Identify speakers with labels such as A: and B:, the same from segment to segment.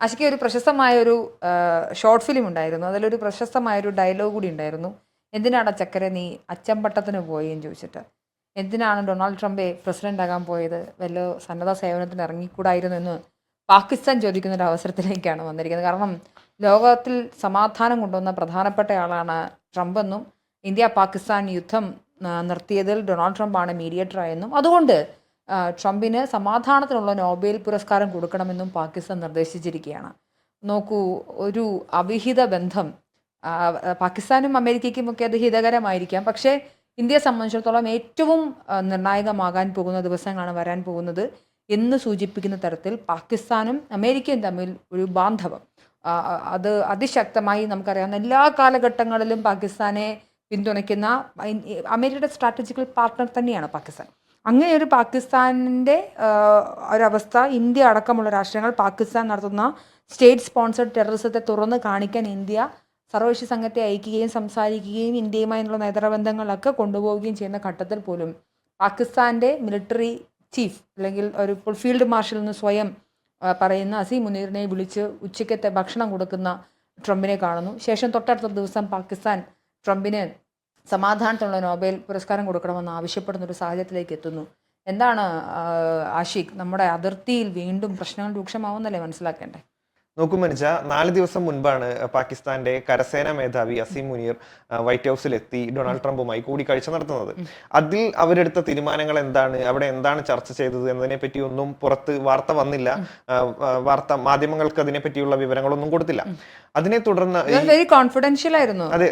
A: ആഷിക്ക് ഒരു പ്രശസ്തമായ ഒരു ഷോർട്ട് ഫിലിം ഉണ്ടായിരുന്നു. അതിലൊരു പ്രശസ്തമായ ഒരു ഡയലോഗ് കൂടി ഉണ്ടായിരുന്നു. എന്തിനാണ് ചക്കര നീ അച്ചമ്പട്ടത്തിന് പോയി എന്ന് ചോദിച്ചിട്ട്. എന്തിനാണ് ഡൊണാൾഡ് ട്രംപെ പ്രസിഡന്റ് ആകാൻ പോയത്? വല്ല സന്നദ്ധ സേവനത്തിന് ഇറങ്ങിക്കൂടായിരുന്നു എന്ന് പാകിസ്ഥാൻ ചോദിക്കുന്ന ഒരു അവസരത്തിലേക്കാണ് വന്നിരിക്കുന്നത്. കാരണം ലോകത്തിൽ സമാധാനം കൊണ്ടുവന്ന പ്രധാനപ്പെട്ട ആളാണ് ട്രംപ് എന്നും ഇന്ത്യ പാകിസ്ഥാൻ യുദ്ധം നിർത്തിയതിൽ ഡൊണാൾഡ് ട്രംപാണ് മീഡിയേറ്റർ ആയെന്നും. അതുകൊണ്ട് ട്രംപിന് സമാധാനത്തിനുള്ള നോബേൽ പുരസ്കാരം കൊടുക്കണമെന്നും പാകിസ്ഥാൻ നിർദ്ദേശിച്ചിരിക്കുകയാണ്. നോക്കൂ ഒരു അവിഹിത ബന്ധം പാകിസ്ഥാനും അമേരിക്കയ്ക്കുമൊക്കെ അത് ഹിതകരമായിരിക്കാം. പക്ഷേ ഇന്ത്യയെ സംബന്ധിച്ചിടത്തോളം ഏറ്റവും നിർണായകമാകാൻ പോകുന്ന ദിവസങ്ങളാണ് വരാൻ പോകുന്നത് എന്ന് സൂചിപ്പിക്കുന്ന തരത്തിൽ പാകിസ്ഥാനും അമേരിക്കയും തമ്മിൽ ഒരു ബാന്ധവം. അത് അതിശക്തമായി നമുക്കറിയാവുന്ന എല്ലാ കാലഘട്ടങ്ങളിലും പാകിസ്ഥാനെ പിന്തുണയ്ക്കുന്ന അമേരിക്കയുടെ സ്ട്രാറ്റജിക്കൽ പാർട്ട്ണർ തന്നെയാണ് പാകിസ്ഥാൻ. അങ്ങനെ ഒരു പാകിസ്ഥാനിന്റെ ഒരവസ്ഥ ഇന്ത്യ അടക്കമുള്ള രാഷ്ട്രങ്ങൾ പാകിസ്ഥാൻ നടത്തുന്ന സ്റ്റേറ്റ് സ്പോൺസർഡ് ടെററിസത്തെ തുറന്ന് കാണിക്കാൻ ഇന്ത്യ സർവകക്ഷി സംഘത്തെ അയക്കുകയും സംസാരിക്കുകയും ഇന്ത്യയുമായുള്ള നേതൃബന്ധങ്ങളൊക്കെ കൊണ്ടുപോവുകയും ചെയ്യുന്ന ഘട്ടത്തിൽ പോലും പാകിസ്ഥാന്റെ മിലിറ്ററി ചീഫ് അല്ലെങ്കിൽ ഒരു ഫീൽഡ് മാർഷൽ എന്ന് സ്വയം പറയുന്ന അസീം മുനീറിനെ വിളിച്ച് ഉച്ചയ്ക്കത്തെ ഭക്ഷണം കൊടുക്കുന്ന ട്രംപിനെ കാണുന്നു. ശേഷം തൊട്ടടുത്ത ദിവസം പാകിസ്ഥാൻ ട്രംപിന് സമാധാനത്തിനുള്ള നോബൽ പുരസ്കാരം കൊടുക്കണമെന്ന് ആവശ്യപ്പെടുന്ന ഒരു സാഹചര്യത്തിലേക്ക് എത്തുന്നു. എന്താണ് ആഷിഖ്? നമ്മുടെ അതിർത്തിയിൽ വീണ്ടും പ്രശ്നങ്ങൾ രൂക്ഷമാവുന്നല്ലേ മനസ്സിലാക്കേണ്ടേ?
B: നോക്കൂ മനുജ നാല് ദിവസം മുൻപാണ് പാകിസ്ഥാന്റെ കരസേനാ മേധാവി അസീം മുനീർ വൈറ്റ് ഹൗസിൽ എത്തി ഡൊണാൾഡ് ട്രംപുമായി കൂടിക്കാഴ്ച നടത്തുന്നത്. അതിൽ അവരെടുത്ത തീരുമാനങ്ങൾ എന്താണ്? അവിടെ എന്താണ് ചർച്ച ചെയ്തത്? എന്നതിനെ പറ്റി ഒന്നും പുറത്ത് വാർത്ത വന്നില്ല. വാർത്ത മാധ്യമങ്ങൾക്ക് അതിനെ പറ്റിയുള്ള വിവരങ്ങളൊന്നും കൊടുത്തില്ല. അതിനെ തുടർന്ന്
A: വെരി കോൺഫിഡൻഷ്യൽ ആയിരുന്നു.
B: അതെ.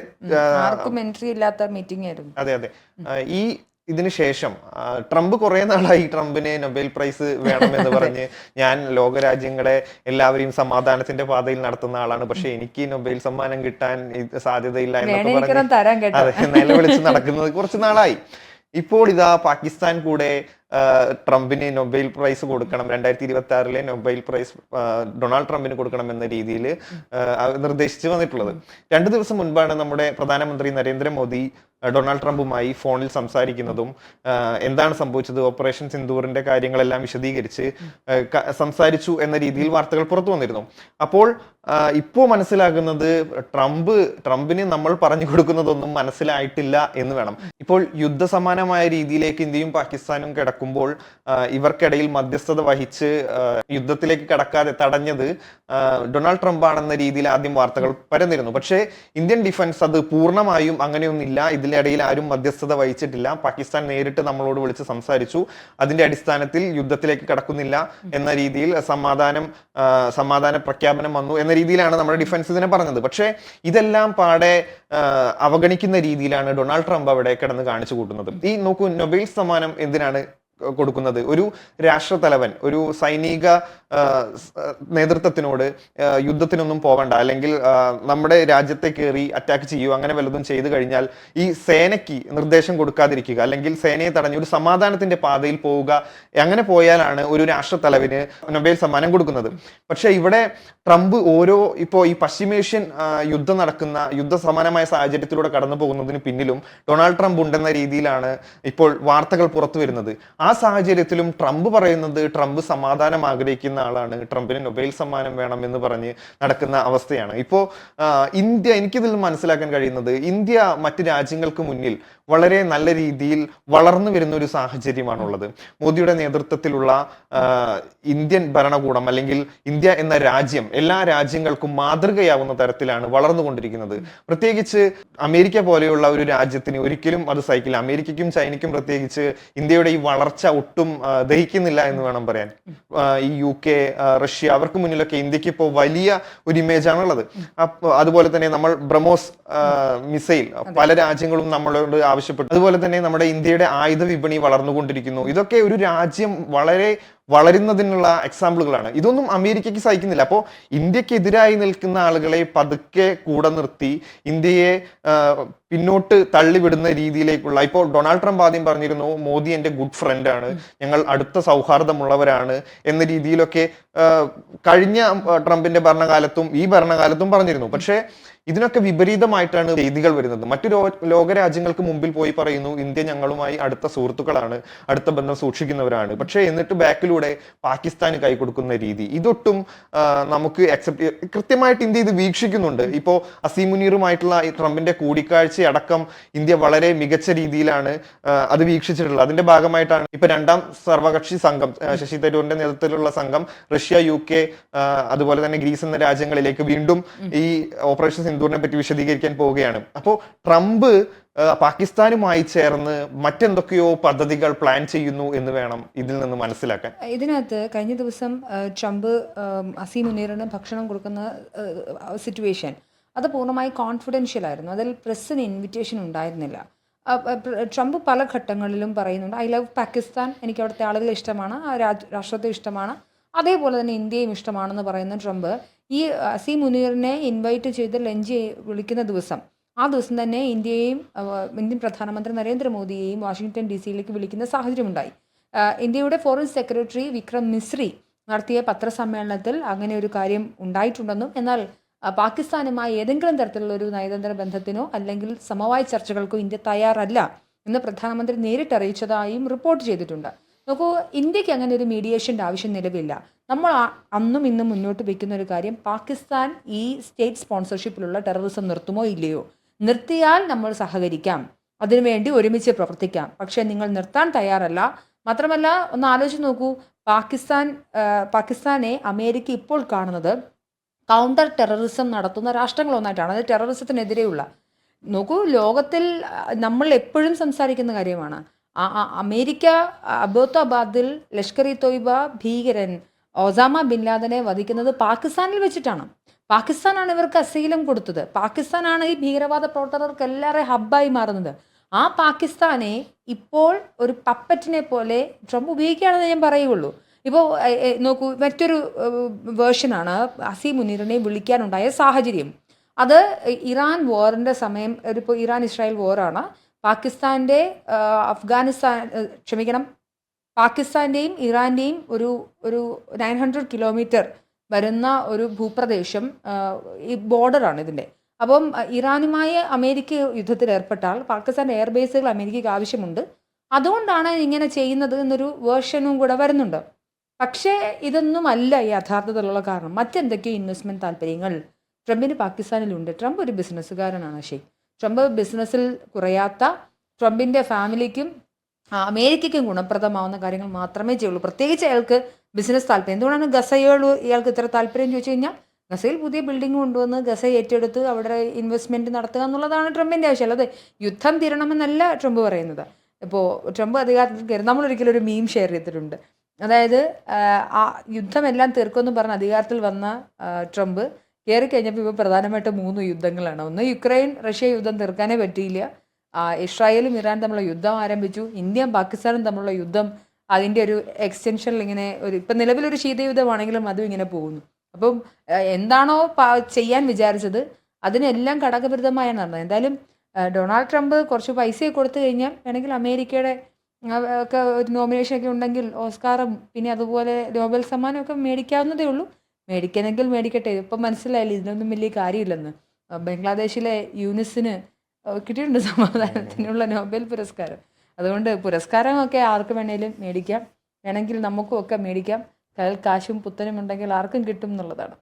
A: ആർക്കും എൻട്രി ഇല്ലാത്ത മീറ്റിംഗ് ആയിരുന്നു.
B: അതെ അതെ. ഈ ഇതിന് ശേഷം ട്രംപ് കുറെ നാളായി ട്രംപിന് നൊബേൽ പ്രൈസ് വേണമെന്ന് പറഞ്ഞ് ഞാൻ ലോകരാജ്യങ്ങളെ എല്ലാവരെയും സമാധാനത്തിന്റെ പാതയിൽ നടത്തുന്ന ആളാണ്. പക്ഷെ എനിക്ക് നൊബേൽ സമ്മാനം കിട്ടാൻ സാധ്യതയില്ല എന്നൊക്കെ പറഞ്ഞ് അതെ നിലവിളിച്ച് നടക്കുന്നത് കുറച്ച് നാളായി. ഇപ്പോൾ ഇതാ പാകിസ്ഥാൻ കൂടെ ട്രംപിന് നൊബൈൽ പ്രൈസ് കൊടുക്കണം. രണ്ടായിരത്തി ഇരുപത്തി ആറിലെ നൊബൈൽ പ്രൈസ് ഡൊണാൾഡ് ട്രംപിന് കൊടുക്കണം എന്ന രീതിയിൽ നിർദ്ദേശിച്ചു വന്നിട്ടുള്ളത്. രണ്ടു ദിവസം മുൻപാണ് നമ്മുടെ പ്രധാനമന്ത്രി നരേന്ദ്രമോദി ഡൊണാൾഡ് ട്രംപുമായി ഫോണിൽ സംസാരിക്കുന്നതും എന്താണ് സംഭവിച്ചത് ഓപ്പറേഷൻ സിന്ദൂറിന്റെ കാര്യങ്ങളെല്ലാം വിശദീകരിച്ച് സംസാരിച്ചു എന്ന രീതിയിൽ വാർത്തകൾ പുറത്തു വന്നിരുന്നു. അപ്പോൾ ഇപ്പോൾ ഇപ്പോ മനസ്സിലാകുന്നത് ട്രംപ് ട്രംപിന് നമ്മൾ പറഞ്ഞു കൊടുക്കുന്നതൊന്നും മനസ്സിലായിട്ടില്ല എന്ന് വേണം. ഇപ്പോൾ യുദ്ധസമാനമായ രീതിയിലേക്ക് ഇന്ത്യയും പാകിസ്ഥാനും കിടക്കുമ്പോൾ ആ, ഇവർക്കിടയിൽ മധ്യസ്ഥത വഹിച്ച് യുദ്ധത്തിലേക്ക് കടക്കാതെ തടഞ്ഞത് ഡൊണാൾഡ് ട്രംപ് ആണെന്ന രീതിയിൽ ആദ്യം വാർത്തകൾ പരന്നിരുന്നു. പക്ഷേ ഇന്ത്യൻ ഡിഫൻസ് അത് പൂർണമായും അങ്ങനെയൊന്നില്ല ഇതിനിടയിൽ ആരും മധ്യസ്ഥത വഹിച്ചിട്ടില്ല. പാകിസ്ഥാൻ നേരിട്ട് നമ്മളോട് വിളിച്ച് സംസാരിച്ചു. അതിന്റെ അടിസ്ഥാനത്തിൽ യുദ്ധത്തിലേക്ക് കടക്കുന്നില്ല എന്ന രീതിയിൽ സമാധാനം സമാധാന പ്രഖ്യാപനം വന്നു എന്ന രീതിയിലാണ് നമ്മുടെ ഡിഫൻസ് ഇതിനെ പറഞ്ഞത്. പക്ഷേ ഇതെല്ലാം പാടെ അവഗണിക്കുന്ന രീതിയിലാണ് ഡൊണാൾഡ് ട്രംപ് അവിടെ കിടന്ന് കാണിച്ചു കൂട്ടുന്നത്. ഈ നോക്കൂ നൊബേൽ സമ്മാനം എന്തിനാണ് കൊടുക്കുന്നത്. ഒരു രാഷ്ട്രതലവൻ ഒരു സൈനിക നേതൃത്വത്തിനോട് യുദ്ധത്തിനൊന്നും പോകണ്ട അല്ലെങ്കിൽ നമ്മുടെ രാജ്യത്തെ കയറി അറ്റാക്ക് ചെയ്യുക അങ്ങനെ വല്ലതും ചെയ്തു കഴിഞ്ഞാൽ ഈ സേനയ്ക്ക് നിർദ്ദേശം കൊടുക്കാതിരിക്കുക അല്ലെങ്കിൽ സേനയെ തടഞ്ഞ് ഒരു സമാധാനത്തിന്റെ പാതയിൽ പോവുക അങ്ങനെ പോയാലാണ് ഒരു രാഷ്ട്രതലവിന് നൊബേൽ സമ്മാനം കൊടുക്കുന്നത്. പക്ഷെ ഇവിടെ ട്രംപ് ഓരോ ഇപ്പോൾ ഈ പശ്ചിമേഷ്യൻ യുദ്ധം നടക്കുന്ന യുദ്ധ സമാനമായ സാഹചര്യത്തിലൂടെ കടന്നു പോകുന്നതിന് പിന്നിലും ഡൊണാൾഡ് ട്രംപ് ഉണ്ടെന്ന രീതിയിലാണ് ഇപ്പോൾ വാർത്തകൾ പുറത്തു വരുന്നത്. ആ സാഹചര്യത്തിലും ട്രംപ് പറയുന്നത് ട്രംപ് സമാധാനം ആഗ്രഹിക്കുന്ന ആളാണ്. ട്രംപിന് നൊബേൽ സമ്മാനം വേണം എന്ന് പറഞ്ഞ് നടക്കുന്ന അവസ്ഥയാണ്. ഇപ്പോൾ ഇന്ത്യ എനിക്കിതിൽ മനസ്സിലാക്കാൻ കഴിയുന്നത് ഇന്ത്യ മറ്റ് രാജ്യങ്ങൾക്ക് മുന്നിൽ വളരെ നല്ല രീതിയിൽ വളർന്നു വരുന്ന ഒരു സാഹചര്യമാണുള്ളത്. മോദിയുടെ നേതൃത്വത്തിലുള്ള ഇന്ത്യൻ ഭരണകൂടം അല്ലെങ്കിൽ ഇന്ത്യ എന്ന രാജ്യം എല്ലാ രാജ്യങ്ങൾക്കും മാതൃകയാവുന്ന തരത്തിലാണ് വളർന്നുകൊണ്ടിരിക്കുന്നത്. പ്രത്യേകിച്ച് അമേരിക്ക പോലെയുള്ള ഒരു രാജ്യത്തിന് ഒരിക്കലും അത് സഹിക്കില്ല. അമേരിക്കയ്ക്കും ചൈനയ്ക്കും പ്രത്യേകിച്ച് ഇന്ത്യയുടെ ഈ വളർച്ച ഒട്ടും ദഹിക്കുന്നില്ല എന്ന് വേണം പറയാൻ. ഈ യു കെ റഷ്യ അവർക്ക് മുന്നിലൊക്കെ ഇന്ത്യയ്ക്ക് ഇപ്പോൾ വലിയ ഒരു ഇമേജ് ആണുള്ളത് അപ്പൊ അതുപോലെ തന്നെ നമ്മൾ ബ്രഹ്മോസ് മിസൈൽ പല രാജ്യങ്ങളും നമ്മളോട് ആവശ്യപ്പെട്ടു. അതുപോലെ തന്നെ നമ്മുടെ ഇന്ത്യയുടെ ആയുധ വിപണി വളർന്നുകൊണ്ടിരിക്കുന്നു. ഇതൊക്കെ ഒരു രാജ്യം വളരെ വളരുന്നതിനുള്ള എക്സാമ്പിളുകളാണ്. ഇതൊന്നും അമേരിക്കയ്ക്ക് സഹിക്കുന്നില്ല. അപ്പോൾ ഇന്ത്യക്കെതിരായി നിൽക്കുന്ന ആളുകളെ പതുക്കെ കൂടെ നിർത്തി ഇന്ത്യയെ പിന്നോട്ട് തള്ളിവിടുന്ന രീതിയിലേക്കുള്ള ഇപ്പോൾ ഡൊണാൾഡ് ട്രംപ് ആദ്യം പറഞ്ഞിരുന്നു മോദി എന്റെ ഗുഡ് ഫ്രണ്ട് ആണ്. ഞങ്ങൾ അടുത്ത സൗഹാർദ്ദമുള്ളവരാണ്. എന്ന രീതിയിലൊക്കെ കഴിഞ്ഞ ട്രംപിന്റെ ഭരണകാലത്തും ഈ ഭരണകാലത്തും പറഞ്ഞിരുന്നു. പക്ഷേ ഇതിനൊക്കെ വിപരീതമായിട്ടാണ് രീതികൾ വരുന്നത്. മറ്റു ലോകരാജ്യങ്ങൾക്ക് മുമ്പിൽ പോയി പറയുന്നു ഇന്ത്യ ഞങ്ങളുമായി അടുത്ത സുഹൃത്തുക്കളാണ് അടുത്ത ബന്ധം സൂക്ഷിക്കുന്നവരാണ്. പക്ഷേ എന്നിട്ട് ബാക്കിലൂടെ പാകിസ്ഥാന് കൈ കൊടുക്കുന്ന രീതി. ഇതൊട്ടും നമുക്ക് അക്സെപ്റ്റ് കൃത്യമായിട്ട് ഇന്ത്യ ഇത് വീക്ഷിക്കുന്നുണ്ട്. ഇപ്പോൾ അസീം മുനീറുമായിട്ടുള്ള ഈ ട്രംപിന്റെ കൂടിക്കാഴ്ച അടക്കം ഇന്ത്യ വളരെ മികച്ച രീതിയിലാണ് അത് വീക്ഷിച്ചിട്ടുള്ളത്. അതിന്റെ ഭാഗമായിട്ടാണ് ഇപ്പൊ രണ്ടാം സർവകക്ഷി സംഘം ശശി തരൂരിന്റെ നേതൃത്വത്തിലുള്ള സംഘം റഷ്യ യു കെ അതുപോലെ തന്നെ ഗ്രീസ് എന്ന രാജ്യങ്ങളിലേക്ക് വീണ്ടും ഈ ഓപ്പറേഷൻ സിന്ദൂറിനെ പറ്റി വിശദീകരിക്കാൻ പോവുകയാണ്. അപ്പോൾ ട്രംപ് പാകിസ്ഥാനുമായി ചേർന്ന് മറ്റെന്തൊക്കെയോ പദ്ധതികൾ പ്ലാൻ ചെയ്യുന്നു എന്ന് വേണം ഇതിൽ നിന്ന് മനസ്സിലാക്കാൻ.
A: ഇതിനകത്ത് കഴിഞ്ഞ ദിവസം ട്രംപ് അസീം മുനീറിന് ഭക്ഷണം കൊടുക്കുന്ന സിറ്റുവേഷൻ അത് പൂർണമായി കോൺഫിഡൻഷ്യൽ ആയിരുന്നു. അതിൽ പ്രസ്സിന് ഇൻവിറ്റേഷൻ ഉണ്ടായിരുന്നില്ല. ട്രംപ് പല ഘട്ടങ്ങളിലും പറയുന്നുണ്ട് ഐ ലവ് പാകിസ്ഥാൻ എനിക്ക് അവിടുത്തെ ആളുകളെ ഇഷ്ടമാണ്. രാഷ്ട്രത്തെ ഇഷ്ടമാണ്. അതേപോലെ തന്നെ ഇന്ത്യയും ഇഷ്ടമാണെന്ന് പറയുന്ന ട്രംപ് ഈ സി മുനീറിനെ ഇൻവൈറ്റ് ചെയ്ത് ലഞ്ച് വിളിക്കുന്ന ദിവസം ആ ദിവസം തന്നെ ഇന്ത്യയെയും ഇന്ത്യൻ പ്രധാനമന്ത്രി നരേന്ദ്രമോദിയെയും വാഷിങ്ടൺ ഡി സിയിലേക്ക് വിളിക്കുന്ന സാഹചര്യമുണ്ടായി. ഇന്ത്യയുടെ ഫോറിൻ സെക്രട്ടറി വിക്രം മിശ്രി നടത്തിയ പത്രസമ്മേളനത്തിൽ അങ്ങനെ ഒരു കാര്യം ഉണ്ടായിട്ടുണ്ടെന്നും എന്നാൽ പാകിസ്ഥാനുമായി ഏതെങ്കിലും തരത്തിലുള്ള ഒരു നയതന്ത്ര ബന്ധത്തിനോ അല്ലെങ്കിൽ സമവായ ചർച്ചകൾക്കോ ഇന്ത്യ തയ്യാറല്ല എന്ന് പ്രധാനമന്ത്രി നേരിട്ട് അറിയിച്ചതായും റിപ്പോർട്ട് ചെയ്തിട്ടുണ്ട്. നോക്കൂ ഇന്ത്യയ്ക്ക് അങ്ങനെ ഒരു മീഡിയേഷന്റെ ആവശ്യം നിലവില്ല നമ്മൾ അന്നും ഇന്നും മുന്നോട്ട് വയ്ക്കുന്ന ഒരു കാര്യം പാകിസ്ഥാൻ ഈ സ്റ്റേറ്റ് സ്പോൺസർഷിപ്പിലുള്ള ടെററിസം നിർത്തുമോ ഇല്ലയോ? നിർത്തിയാൽ നമ്മൾ സഹകരിക്കാം. അതിനുവേണ്ടി ഒരുമിച്ച് പ്രവർത്തിക്കാം. പക്ഷേ നിങ്ങൾ നിർത്താൻ തയ്യാറല്ല. മാത്രമല്ല ഒന്ന് ആലോചിച്ച് നോക്കൂ. പാകിസ്ഥാൻ പാകിസ്ഥാനെ അമേരിക്ക ഇപ്പോൾ കാണുന്നത് കൗണ്ടർ ടെററിസം നടത്തുന്ന രാഷ്ട്രങ്ങളൊന്നായിട്ടാണ് അത് ടെററിസത്തിനെതിരെയുള്ള നോക്കൂ ലോകത്തിൽ നമ്മൾ എപ്പോഴും സംസാരിക്കുന്ന കാര്യമാണ്. അമേരിക്ക അബോത്താബാദിൽ ലഷ്കർ ഇ തോയ്ബ ഭീകരൻ ഓസാമ ബിൻ ലാദനെ വധിക്കുന്നത് പാകിസ്ഥാനിൽ വെച്ചിട്ടാണ്. പാകിസ്ഥാനാണ് ഇവർക്ക് അസീലം കൊടുത്തത്. പാകിസ്ഥാനാണ് ഈ ഭീകരവാദ പ്രവർത്തകർക്ക് എല്ലാവരെയും ഹബ്ബായി മാറുന്നത്. ആ പാകിസ്ഥാനെ ഇപ്പോൾ ഒരു പപ്പറ്റിനെ പോലെ ട്രംപ് ഉപയോഗിക്കുകയാണെന്ന് ഞാൻ പറയുള്ളൂ. ഇപ്പോൾ നോക്കൂ മറ്റൊരു വേർഷനാണ് അസി മുനീറിനെ വിളിക്കാനുണ്ടായ സാഹചര്യം. അത് ഇറാൻ വാറിന്റെ സമയം ഇപ്പോൾ ഇറാൻ ഇസ്രായേൽ വാറാണ് പാകിസ്ഥാന്റെ അഫ്ഗാനിസ്ഥാൻ ക്ഷമിക്കണം പാകിസ്ഥാന്റെയും ഇറാന്റെയും ഒരു ഒരു നയൻ ഹൺഡ്രഡ് കിലോമീറ്റർ വരുന്ന ഒരു ഭൂപ്രദേശം ഈ ബോർഡറാണ് ഇതിന്റെ. അപ്പം ഇറാനുമായി അമേരിക്ക യുദ്ധത്തിൽ ഏർപ്പെട്ടാൽ പാകിസ്ഥാന്റെ എയർബേസുകൾ അമേരിക്കയ്ക്ക് ആവശ്യമുണ്ട്. അതുകൊണ്ടാണ് ഇങ്ങനെ ചെയ്യുന്നത് എന്നൊരു വേർഷനും കൂടെ വരുന്നുണ്ട്. പക്ഷേ ഇതൊന്നുമല്ല യഥാർത്ഥത്തിലുള്ള കാരണം. മറ്റെന്തൊക്കെയോ ഇൻവെസ്റ്റ്മെന്റ് താല്പര്യങ്ങൾ. ട്രംപിന് പാകിസ്ഥാനിലുണ്ട്. ട്രംപ് ഒരു ബിസിനസ്സുകാരനാണ് ഷെയ്ഖ് ട്രംപ് ബിസിനസ്സിൽ കുറയാത്ത ട്രംപിന്റെ ഫാമിലിക്കും അമേരിക്കയ്ക്കും ഗുണപ്രദമാവുന്ന കാര്യങ്ങൾ മാത്രമേ ചെയ്യുള്ളൂ. പ്രത്യേകിച്ച് അയാൾക്ക് ബിസിനസ് താല്പര്യം. എന്തുകൊണ്ടാണ് ഗസയോട് ഇയാൾക്ക് ഇത്ര താല്പര്യം ചോദിച്ചു കഴിഞ്ഞാൽ ഗസയിൽ പുതിയ ബിൽഡിംഗ് കൊണ്ടുവന്ന് ഗസ ഏറ്റെടുത്ത് അവിടെ ഇൻവെസ്റ്റ്മെന്റ് നടത്തുക എന്നുള്ളതാണ് ട്രംപിന്റെ ആവശ്യം. അല്ലാതെ യുദ്ധം തീരണമെന്നല്ല ട്രംപ് പറയുന്നത്. ഇപ്പോൾ ട്രംപ് അധികാരത്തിൽ കയറി നമ്മളൊരിക്കലും ഒരു മീം ഷെയർ ചെയ്തിട്ടുണ്ട്. അതായത് ആ, യുദ്ധമെല്ലാം തീർക്കുമെന്ന് പറഞ്ഞ് അധികാരത്തിൽ വന്ന ട്രംപ് കയറി കഴിഞ്ഞപ്പോൾ ഇപ്പോൾ പ്രധാനമായിട്ടും മൂന്ന് യുദ്ധങ്ങളാണ്. ഒന്ന് യുക്രൈൻ റഷ്യ യുദ്ധം തീർക്കാനേ പറ്റിയില്ല. ഇസ്രായേലും ഇറാൻ തമ്മിലുള്ള യുദ്ധം ആരംഭിച്ചു. ഇന്ത്യയും പാകിസ്ഥാനും തമ്മിലുള്ള യുദ്ധം അതിന്റെ ഒരു എക്സ്റ്റൻഷനിൽ ഇങ്ങനെ ഒരു ഇപ്പം നിലവിലൊരു ശീതയുദ്ധമാണെങ്കിലും അതും ഇങ്ങനെ പോകുന്നു. അപ്പം എന്താണോ ചെയ്യാൻ വിചാരിച്ചത് അതിനെല്ലാം ഘടകവിരുദ്ധമായാണ് നടന്നത്. എന്തായാലും ഡൊണാൾഡ് ട്രംപ് കുറച്ച് പൈസയൊക്കെ കൊടുത്തു കഴിഞ്ഞാൽ വേണമെങ്കിൽ അമേരിക്കയുടെ ഒക്കെ ഒരു നോമിനേഷനൊക്കെ ഉണ്ടെങ്കിൽ ഓസ്കാറും പിന്നെ അതുപോലെ നോബൽ സമ്മാനമൊക്കെ മേടിക്കാവുന്നതേ ഉള്ളൂ. മേടിക്കണമെങ്കിൽ മേടിക്കട്ടെ. ഇപ്പം മനസ്സിലായില്ലേ ഇതിനൊന്നും വലിയ കാര്യമില്ലെന്ന്. ബംഗ്ലാദേശിലെ യൂനിസിന് കിട്ടിയിട്ടുണ്ട് സമാധാനത്തിനുള്ള നോബൽ പുരസ്കാരം. അതുകൊണ്ട് പുരസ്കാരമൊക്കെ ആർക്ക് വേണേലും മേടിക്കാം. വേണമെങ്കിൽ നമുക്കും ഒക്കെ മേടിക്കാം. കയ്യിൽ കാശും പുത്തനും ഉണ്ടെങ്കിൽ ആർക്കും കിട്ടും എന്നുള്ളതാണ്.